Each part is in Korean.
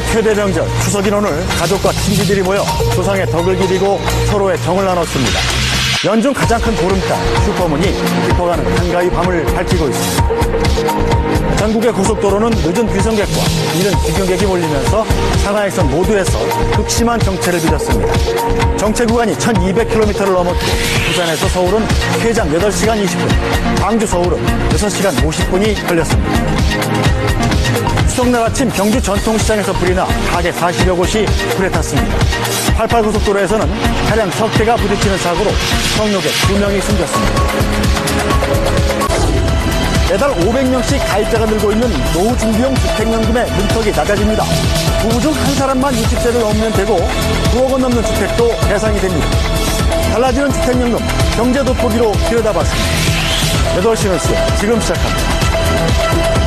최대 명절 추석인 오늘 가족과 친지들이 모여 조상의 덕을 기리고 서로의 정을 나눴습니다. 연중 가장 큰 보름달 슈퍼문이 깊어가는 한가위 밤을 밝히고 있습니다. 전국의 고속도로는 늦은 귀성객과 이른 귀경객이 몰리면서 상하이선 모두에서 극심한 정체를 빚었습니다. 정체 구간이 1200km를 넘었고 부산에서 서울은 최장 8시간 20분, 광주 서울은 6시간 50분이 걸렸습니다. 추석날 아침 경주 전통시장에서 불이 나 가게 40여 곳이 불에 탔습니다. 88고속도로에서는 차량 석 대가 부딪히는 사고로 성욕에 2명이 숨졌습니다. 매달 500명씩 가입자가 늘고 있는 노후준비용 주택연금의 문턱이 낮아집니다. 부부 중 한 사람만 60세를 넘으면 되고 9억 원 넘는 주택도 대상이 됩니다. 달라지는 주택연금 경제 돋보기로 들여다봤습니다. 8시 뉴스 지금 시작합니다.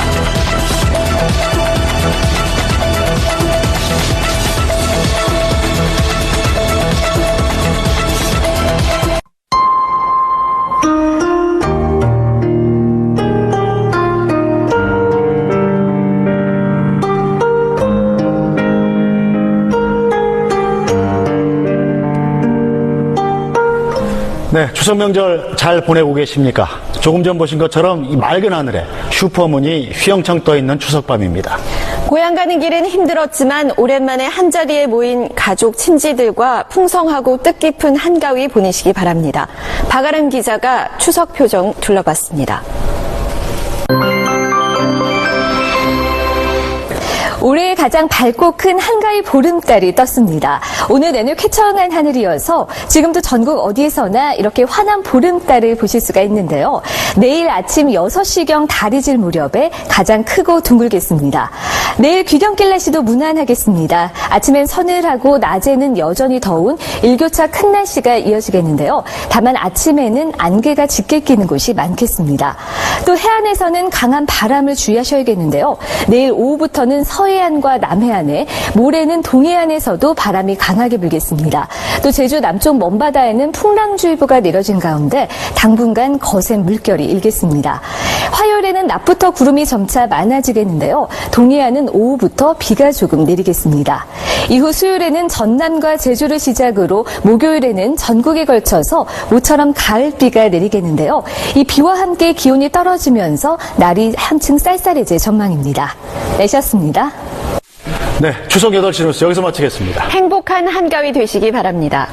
네, 추석 명절 잘 보내고 계십니까? 조금 전 보신 것처럼 이 맑은 하늘에 슈퍼문이 휘영청 떠 있는 추석밤입니다. 고향 가는 길은 힘들었지만 오랜만에 한자리에 모인 가족 친지들과 풍성하고 뜻깊은 한가위 보내시기 바랍니다. 박아름 기자가 추석 표정 둘러봤습니다. 올해 가장 밝고 큰 한가위 보름달이 떴습니다. 오늘 내내 쾌청한 하늘이어서 지금도 전국 어디에서나 이렇게 환한 보름달을 보실 수가 있는데요. 내일 아침 6시경 달이 질 무렵에 가장 크고 둥글겠습니다. 내일 귀경길 날씨도 무난하겠습니다. 아침엔 서늘하고 낮에는 여전히 더운 일교차 큰 날씨가 이어지겠는데요. 다만 아침에는 안개가 짙게 끼는 곳이 많겠습니다. 또 해안에서는 강한 바람을 주의하셔야겠는데요. 내일 오후부터는 서해안과 남해안에, 모레는 동해안에서도 바람이 강하게 불겠습니다. 또 제주 남쪽 먼바다에는 풍랑주의보가 내려진 가운데 당분간 거센 물결이 일겠습니다. 화요일에는 낮부터 구름이 점차 많아지겠는데요. 동해안은 오후부터 비가 조금 내리겠습니다. 이후 수요일에는 전남과 제주를 시작으로 목요일에는 전국에 걸쳐서 모처럼 가을비가 내리겠는데요. 이 비와 함께 기온이 떨어지면서 날이 한층 쌀쌀해질 전망입니다. 내셨습니다. 네, 추석 8시 뉴스 여기서 마치겠습니다. 행복한 한가위 되시기 바랍니다.